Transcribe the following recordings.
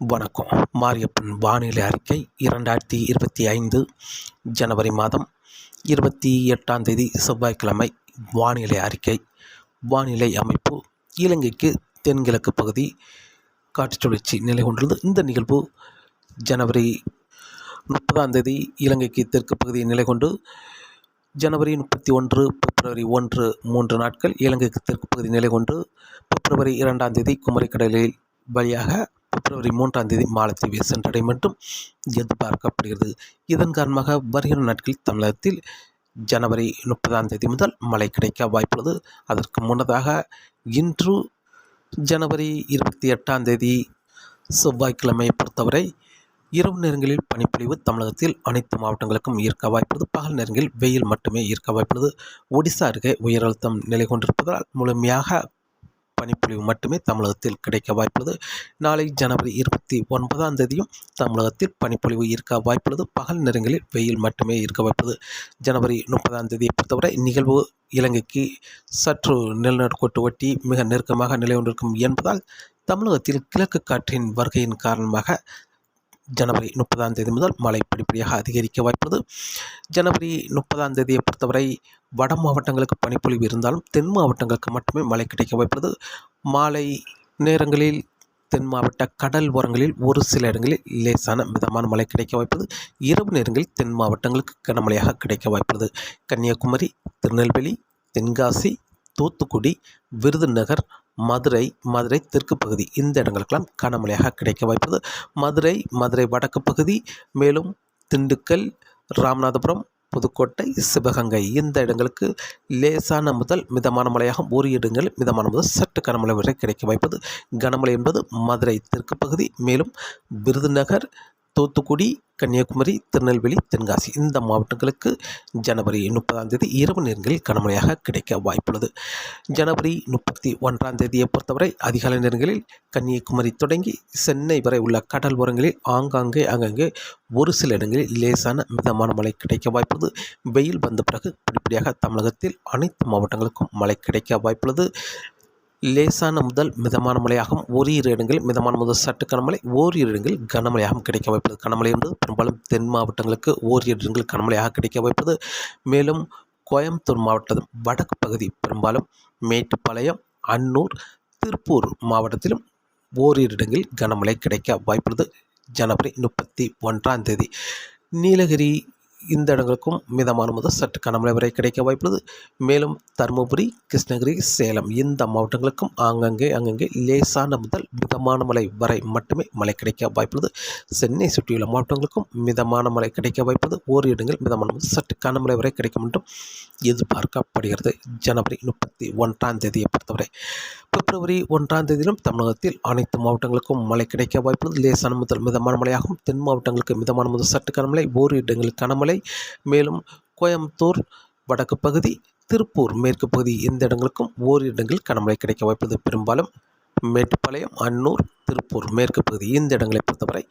வணக்கம். மாரியப்பன் வானிலை அறிக்கை இரண்டாயிரத்தி இருபத்தி ஐந்து ஜனவரி மாதம் இருபத்தி எட்டாம் தேதி செவ்வாய்க்கிழமை வானிலை அறிக்கை. வானிலை அமைப்பு இலங்கைக்கு தென்கிழக்கு பகுதி காற்று சுழற்சி நிலை கொண்டுள்ளது இந்த நிகழ்வு ஜனவரி முப்பதாம் தேதி இலங்கைக்கு தெற்கு பகுதியை நிலை கொண்டு ஜனவரி முப்பத்தி ஒன்று பிப்ரவரி ஒன்று மூன்று நாட்கள் இலங்கைக்கு தெற்கு பகுதி நிலை கொண்டு பிப்ரவரி இரண்டாம் தேதி குமரிக்கடலில் வழியாக பிப்ரவரி மூன்றாம் தேதி மாலத்தீவை சென்றடை மட்டும் எதிர்பார்க்கப்படுகிறது. இதன் காரணமாக வருகிற நாட்களில் தமிழகத்தில் ஜனவரி முப்பதாம் தேதி முதல் மழை கிடைக்க வாய்ப்புள்ளது. அதற்கு முன்னதாக இன்று ஜனவரி இருபத்தி எட்டாம் தேதி செவ்வாய்க்கிழமை பொறுத்தவரை இரவு நேரங்களில் பனிப்பொழிவு தமிழகத்தில் அனைத்து மாவட்டங்களுக்கும் ஈர்க்க வாய்ப்புள்ளது. பகல் நேரங்களில் வெயில் மட்டுமே ஈர்க்க வாய்ப்புள்ளது. ஒடிசா அருகே உயர் அழுத்தம் நிலை கொண்டிருப்பதால் முழுமையாக பனிப்பொழிவு மட்டுமே தமிழகத்தில் கிடைக்க வாய்ப்புள்ளது. நாளை ஜனவரி இருபத்தி ஒன்பதாம் தேதியும் தமிழகத்தில் பனிப்பொழிவு இருக்க வாய்ப்புள்ளது. பகல் நேரங்களில் வெயில் மட்டுமே இருக்க வாய்ப்புள்ளது. ஜனவரி முப்பதாம் தேதியை பொறுத்தவரை நிகழ்வு இலங்கைக்கு சற்று நிலநடுக்கோட்டு ஒட்டி மிக நெருக்கமாக நிலை கொண்டிருக்கும் என்பதால் தமிழகத்தில் கிழக்கு காற்றின் வருகையின் காரணமாக ஜனவரி முப்பதாம் தேதி முதல் மழை படிப்படியாக அதிகரிக்க வாய்ப்புள்ளது. ஜனவரி முப்பதாம் தேதியை பொறுத்தவரை வட மாவட்டங்களுக்கு பனிப்பொழிவு இருந்தாலும் தென் மாவட்டங்களுக்கு மட்டுமே மழை கிடைக்க வாய்ப்புள்ளது. மாலை நேரங்களில் தென் மாவட்ட கடல் ஓரங்களில் ஒரு சில இடங்களில் லேசான மிதமான மழை கிடைக்க வாய்ப்புள்ளது. இரவு நேரங்களில் தென் மாவட்டங்களுக்கு கனமழையாக கிடைக்க வாய்ப்புள்ளது. கன்னியாகுமரி திருநெல்வேலி தென்காசி தூத்துக்குடி விருதுநகர் மதுரை மதுரை தெற்கு பகுதி. இந்த இடங்களுக்கெல்லாம் கனமழையாக கிடைக்க வாய்ப்புள்ளது. மதுரை மதுரை வடக்கு பகுதி மேலும் திண்டுக்கல் ராமநாதபுரம் புதுக்கோட்டை சிவகங்கை. இந்த இடங்களுக்கு லேசான முதல் மிதமான மழையாகும் ஒரு இடங்களில் மிதமான முதல் சற்று கனமழை வரை கிடைக்க வாய்ப்பது கனமழை என்பது மதுரை தெற்கு பகுதி மேலும் விருதுநகர் தூத்துக்குடி கன்னியாகுமரி திருநெல்வேலி தென்காசி இந்த மாவட்டங்களுக்கு ஜனவரி முப்பதாம் தேதி இரவு நேரங்களில் கனமழையாக கிடைக்க வாய்ப்புள்ளது. ஜனவரி முப்பத்தி ஒன்றாம் தேதியை பொறுத்தவரை அதிகாலை நேரங்களில் கன்னியாகுமரி தொடங்கி சென்னை வரை உள்ள கடல் ஓரங்களில் ஆங்காங்கே அங்கங்கே ஒரு சில இடங்களில் லேசான மிதமான மழை கிடைக்க வாய்ப்புள்ளது. வெயில் வந்த பிறகு படிப்படியாக தமிழகத்தில் அனைத்து மாவட்டங்களுக்கும் மழை கிடைக்க வாய்ப்புள்ளது. லேசான முதல் மிதமான மழையாகவும் ஓரிரு இடங்களில் மிதமான முதல் சட்டு கனமழை ஓரிரு இடங்களில் கனமழையாகவும் கிடைக்க வாய்ப்பது. கனமழை என்பது பெரும்பாலும் தென் மாவட்டங்களுக்கு ஓரிரு இடங்களில் கனமழையாக கிடைக்க வாய்ப்பது. மேலும் கோயம்புத்தூர் மாவட்டம் வடக்கு பகுதி பெரும்பாலும் மேட்டுப்பாளையம் அன்னூர் திருப்பூர் மாவட்டத்திலும் ஓரிரு இடங்களில் கனமழை கிடைக்க வாய்ப்புள்ளது. ஜனவரி முப்பத்தி ஒன்றாம் தேதி. நீலகிரி இந்த இடங்களுக்கும் மிதமான முதல் சற்று கனமழை வரை கிடைக்க வாய்ப்புள்ளது. மேலும் தருமபுரி கிருஷ்ணகிரி சேலம் இந்த மாவட்டங்களுக்கும் ஆங்கங்கே அங்கங்கே லேசான முதல் மிதமான மழை வரை மட்டுமே மழை கிடைக்க வாய்ப்புள்ளது. சென்னை சுற்றியுள்ள மாவட்டங்களுக்கும் மிதமான மழை கிடைக்க வாய்ப்புள்ளது. ஓர் இடங்கள் மிதமான முதல் சற்று கனமழை வரை கிடைக்கும் என்றும் எதிர்பார்க்கப்படுகிறது. ஜனவரி முப்பத்தி ஒன்றாம் தேதியை பொறுத்தவரை பிப்ரவரி ஒன்றாம் தேதியிலும் தமிழகத்தில் அனைத்து மாவட்டங்களுக்கும் மழை கிடைக்க வாய்ப்புள்ளது. லேசான முதல் மிதமான மழையாகும். தென் மாவட்டங்களுக்கு மிதமான முதல் சற்று கனமழை. ஓர் இடங்களில் கனமழை. மேலும் கோயம்புத்தூர் வடக்கு பகுதி திருப்பூர் மேற்கு பகுதி இந்த இடங்களுக்கும் ஓரிரு இடங்களில் கனமழை கிடைக்க வாய்ப்புள்ளது. பெரும்பாலும் மேட்டுப்பாளையம் அன்னூர் திருப்பூர் மேற்கு பகுதி இந்த இடங்களை பொறுத்தவரை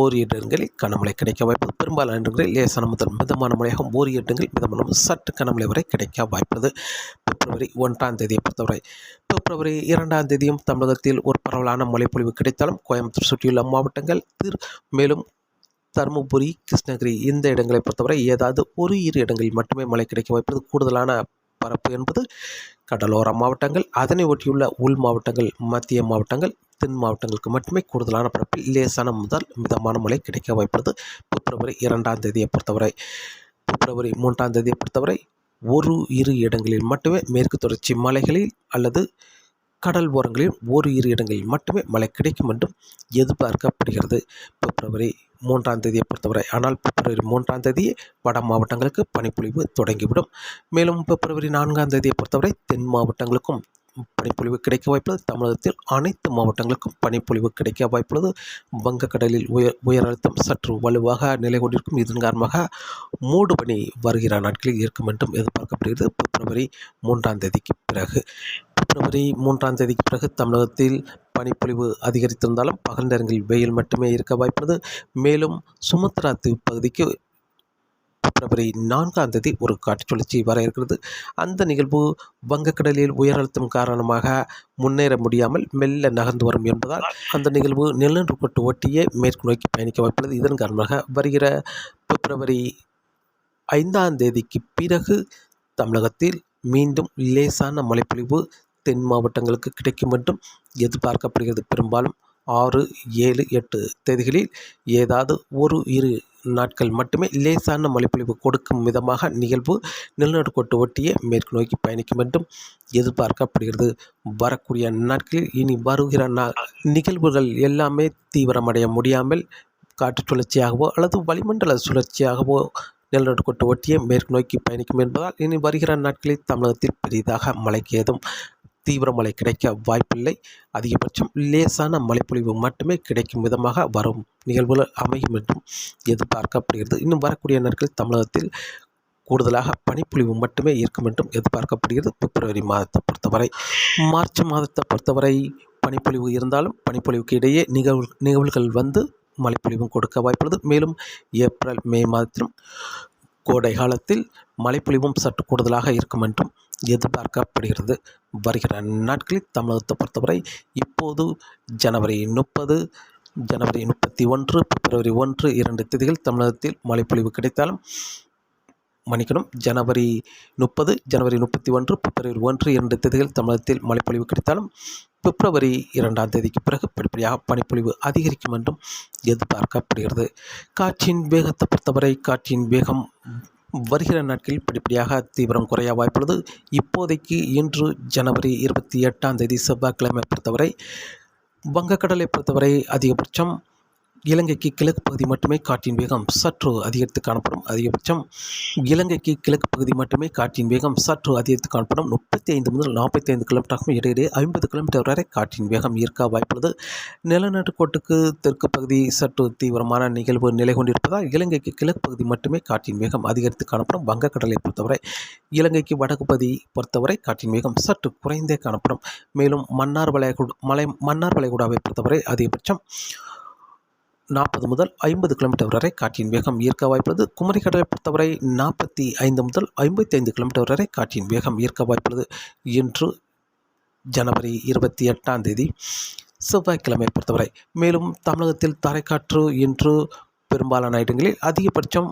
ஓரிரு இடங்களில் கனமழை கிடைக்க வாய்ப்பு. பெரும்பாலான இடங்களில் லேசான முதல் மிதமான மழையாகும் ஓரிரு இடங்களில் மிதமான சற்று கனமழை வரை கிடைக்க வாய்ப்புள்ளது. பிப்ரவரி ஒன்றாம் தேதியை பொறுத்தவரை பிப்ரவரி இரண்டாம் தேதியும் தமிழகத்தில் ஒரு பரவலான மழைப்பொழிவு கிடைத்தாலும் கோயம்புத்தூர் சுற்றியுள்ள மாவட்டங்கள் திரு மேலும் தருமபுரி கிருஷ்ணகிரி இந்த இடங்களை பொறுத்தவரை ஏதாவது ஒரு இரு இடங்களில் மட்டுமே மழை கிடைக்க வாய்ப்புள்ளது கூடுதலான பரப்பு என்பது கடலோர மாவட்டங்கள். அதனை ஒட்டியுள்ள உள் மாவட்டங்கள் மத்திய மாவட்டங்கள் தென் மாவட்டங்களுக்கு மட்டுமே கூடுதலான பரப்பில் லேசான முதல் மிதமான மழை கிடைக்க வாய்ப்புள்ளது. பிப்ரவரி இரண்டாம் தேதியை பொறுத்தவரை பிப்ரவரி மூன்றாம் தேதியை பொறுத்தவரை ஒரு இரு இடங்களில் மட்டுமே மேற்கு தொடர்ச்சி மலைகளில் அல்லது கடல் ஓரங்களில் ஒரு இரு இடங்களில் மட்டுமே மழை கிடைக்கும் என்றும் எதிர்பார்க்கப்படுகிறது. பிப்ரவரி மூன்றாம் தேதியை பொறுத்தவரை. ஆனால் பிப்ரவரி மூன்றாம் தேதி வட மாவட்டங்களுக்கு பனிப்பொழிவு தொடங்கிவிடும். மேலும் பிப்ரவரி நான்காம் தேதியை பொறுத்தவரை தென் மாவட்டங்களுக்கும் பனிப்பொழிவு கிடைக்க வாய்ப்புள்ளது. தமிழகத்தில் அனைத்து மாவட்டங்களுக்கும் பனிப்பொழிவு கிடைக்க வாய்ப்புள்ளது. வங்கக்கடலில் உயர் உயர் அழுத்தம் சற்று வலுவாக நிலை கொண்டிருக்கும். இதன் காரணமாக மூடு பனி வருகிற நாட்களில் இருக்கும் என்றும் எதிர்பார்க்கப்படுகிறது. பிப்ரவரி மூன்றாம் தேதிக்கு பிறகு பிப்ரவரி மூன்றாம் தேதிக்கு பிறகு தமிழகத்தில் பனிப்பொழிவு அதிகரித்திருந்தாலும் பகல் நேரங்களில் வெயில் மட்டுமே இருக்க வாய்ப்புள்ளது. மேலும் சுமத்ரா தீவு பகுதிக்கு பிப்ரவரி நான்காம் தேதி ஒரு காற்று சுழற்சி வர இருக்கிறது. அந்த நிகழ்வு வங்கக்கடலில் உயர் அழுத்தம் காரணமாக முன்னேற முடியாமல் மெல்ல நகர்ந்து வரும் என்பதால் அந்த நிகழ்வு நிலநடுக்கோட்டு ஒட்டியே மேற்கு நோக்கி பயணிக்க வாய்ப்புள்ளது. இதன் காரணமாக வருகிற பிப்ரவரி ஐந்தாம் தேதிக்கு பிறகு தமிழகத்தில் மீண்டும் லேசான மழைப்பொழிவு தென் மாவட்டங்களுக்கு கிடைக்கும் என்றும் எதிர்பார்க்கப்படுகிறது. பெரும்பாலும் ஆறு ஏழு எட்டு தேதிகளில் ஏதாவது ஒரு இரு நாட்கள் மட்டுமே லேசான மழைப்பொழிவு கொடுக்கும் விதமாக நிகழ்வு நிலநடுக்கோட்டு ஒட்டிய மேற்கு நோக்கி பயணிக்கும் என்றும் எதிர்பார்க்கப்படுகிறது. வரக்கூடிய நாட்களில் இனி வருகிற நா நிகழ்வுகள் எல்லாமே தீவிரமடைய முடியாமல் காற்று சுழற்சியாகவோ அல்லது வளிமண்டல சுழற்சியாகவோ நிலநடுக்கோட்டு ஒட்டியே மேற்கு நோக்கி பயணிக்கும் என்பதால் இனி வருகிற நாட்களில் தமிழகத்தில் பெரிதாக மழைக்கு ஏதும் தீவிர மழை கிடைக்க வாய்ப்பில்லை. அதிகபட்சம் லேசான மழைப்பொழிவு மட்டுமே கிடைக்கும் விதமாக வரும் நிகழ்வுகள் அமையும் என்றும் எதிர்பார்க்கப்படுகிறது. இன்னும் வரக்கூடிய நாட்கள் தமிழகத்தில் கூடுதலாக பனிப்பொழிவு மட்டுமே இருக்கும் என்றும் எதிர்பார்க்கப்படுகிறது. பிப்ரவரி மாதத்தை பொறுத்தவரை மார்ச் மாதத்தை பொறுத்தவரை பனிப்பொழிவு இருந்தாலும் பனிப்பொழிவுக்கு இடையே நிகழ்வு நிகழ்வுகள் வந்து மழைப்பொழிவும் கொடுக்க வாய்ப்புள்ளது. மேலும் ஏப்ரல் மே மாதத்திலும் கோடை காலத்தில் மழைப்பொழிவும் சற்று கூடுதலாக இருக்கும் என்றும் எதிர்பார்க்கப்படுகிறது. வருகிற நாட்களில் தமிழகத்தை பொறுத்தவரை இப்போது ஜனவரி முப்பது ஜனவரி முப்பத்தி ஒன்று பிப்ரவரி ஒன்று இரண்டு தேதிகள் தமிழகத்தில் மழைப்பொழிவு கிடைத்தாலும் மன்னிக்கணும். ஜனவரி முப்பது ஜனவரி முப்பத்தி ஒன்று பிப்ரவரி ஒன்று இரண்டு தேதிகள் தமிழகத்தில் மழைப்பொழிவு கிடைத்தாலும் பிப்ரவரி இரண்டாம் தேதிக்கு பிறகு படிப்படியாக பனிப்பொழிவு அதிகரிக்கும் என்றும் எதிர்பார்க்கப்படுகிறது. காற்றின் வேகத்தை பொறுத்தவரை காற்றின் வேகம் வருகிற நாட்களில் படிப்படியாக தீவிரம் குறைய வாய்ப்புள்ளது. இப்போதைக்கு இன்று ஜனவரி இருபத்தி எட்டாம் தேதி செவ்வாய்க்கிழமை பொறுத்தவரை வங்கக்கடலை பொறுத்தவரை அதிகபட்சம் இலங்கைக்கு கிழக்கு பகுதி மட்டுமே காற்றின் வேகம் சற்று அதிகரித்து காணப்படும். அதிகபட்சம் இலங்கைக்கு கிழக்கு பகுதி மட்டுமே காற்றின் வேகம் சற்று அதிகரித்து காணப்படும். முப்பத்தி ஐந்து முதல் நாற்பத்தி ஐந்து கிலோமீட்டராகவும் இடையிடையே ஐம்பது கிலோமீட்டர் வரை காற்றின் வேகம் ஈர்க்க வாய்ப்புள்ளது. நிலநடுக்கோட்டுக்கு தெற்கு பகுதி சற்று தீவிரமான நிகழ்வு நிலை கொண்டிருப்பதால் இலங்கைக்கு கிழக்கு பகுதி மட்டுமே காற்றின் வேகம் அதிகரித்து காணப்படும். வங்கக்கடலை பொறுத்தவரை இலங்கைக்கு வடக்கு பகுதி பொறுத்தவரை காற்றின் வேகம் சற்று குறைந்தே காணப்படும். மேலும் மன்னார் வளைகுடா மலை மன்னார் வளைகுடாவை பொறுத்தவரை அதிகபட்சம் நாற்பது முதல் ஐம்பது கிலோமீட்டர் வரை காற்றின் வேகம் ஈர்க்க வாய்ப்புள்ளது. குமரிக்கடலை பொறுத்தவரை நாற்பத்தி ஐந்து முதல் ஐம்பத்தி ஐந்து கிலோமீட்டர் வரை காற்றின் வேகம் ஈர்க்க வாய்ப்புள்ளது இன்று ஜனவரி இருபத்தி எட்டாம் தேதி செவ்வாய்க்கிழமை பொறுத்தவரை. மேலும் தமிழகத்தில் தரைக்காற்று இன்று பெரும்பாலான இடங்களில் அதிகபட்சம்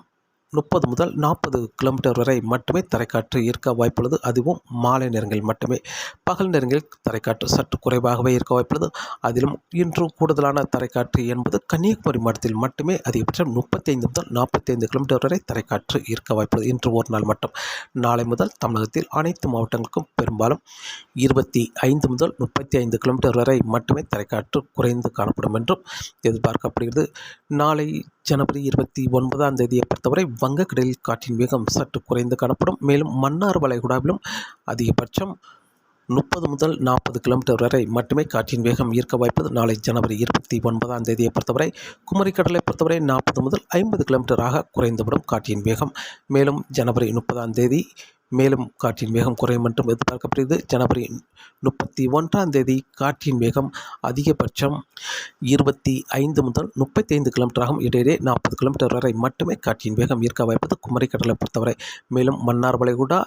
முப்பது முதல் நாற்பது கிலோமீட்டர் வரை மட்டுமே தரைக்காற்று இருக்க வாய்ப்புள்ளது. அதுவும் மாலை நேரங்களில் மட்டுமே. பகல் நேரங்களில் தரைக்காற்று சற்று குறைவாகவே இருக்க வாய்ப்புள்ளது. அதிலும் இன்று கூடுதலான தரைக்காற்று என்பது கன்னியாகுமரி மாவட்டத்தில் மட்டுமே அதிகபட்சம் முப்பத்தைந்து முதல் நாற்பத்தைந்து கிலோமீட்டர் வரை தரைக்காற்று இருக்க வாய்ப்புள்ளது. இன்று ஒரு நாள் மட்டும். நாளை முதல் தமிழகத்தில் அனைத்து மாவட்டங்களுக்கும் பெரும்பாலும் இருபத்தி ஐந்து முதல் முப்பத்தி ஐந்து கிலோமீட்டர் வரை மட்டுமே தரைக்காற்று குறைந்து காணப்படும் என்றும் எதிர்பார்க்கப்படுகிறது. நாளை ஜனவரி இருபத்தி ஒன்பதாம் தேதியை பொறுத்தவரை வங்கக்கடலில் காற்றின் வேகம் சற்று குறைந்து காணப்படும். மேலும் மன்னார் வளைகுடாவிலும் அதிகபட்சம் முப்பது முதல் நாற்பது கிலோமீட்டர் வரை மட்டுமே காற்றின் வேகம் ஈர்க்க வாய்ப்பது நாளை ஜனவரி இருபத்தி ஒன்பதாம் தேதியை பொறுத்தவரை குமரிக்கடலை பொறுத்தவரை நாற்பது முதல் ஐம்பது கிலோமீட்டராக குறைந்துவிடும் காற்றின் வேகம். மேலும் ஜனவரி முப்பதாம் தேதி மேலும் காற்றின் வேகம் குறையும் என்றும் எதிர்பார்க்கப்படுகிறது. ஜனவரி முப்பத்தி ஒன்றாம் தேதி காற்றின் வேகம் அதிகபட்சம் இருபத்தி ஐந்து முதல் முப்பத்தி ஐந்து கிலோமீட்டராகும். இடையே நாற்பது கிலோமீட்டர் வரை மட்டுமே காற்றின் வேகம் ஈர்க்க வாய்ப்பது குமரிக்கடலை பொறுத்தவரை. மேலும் மன்னார் வளைகுடா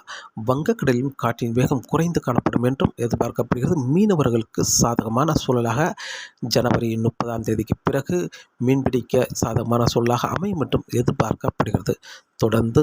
வங்கக்கடலிலும் காற்றின் வேகம் குறைந்து காணப்படும் என்றும் எதிர்பார்க்கப்படுகிறது. மீனவர்களுக்கு சாதகமான சூழலாக ஜனவரி முப்பதாம் தேதிக்கு பிறகு மீன்பிடிக்க சாதகமான சூழலாக அமையும் என்றும் எதிர்பார்க்கப்படுகிறது. தொடர்ந்து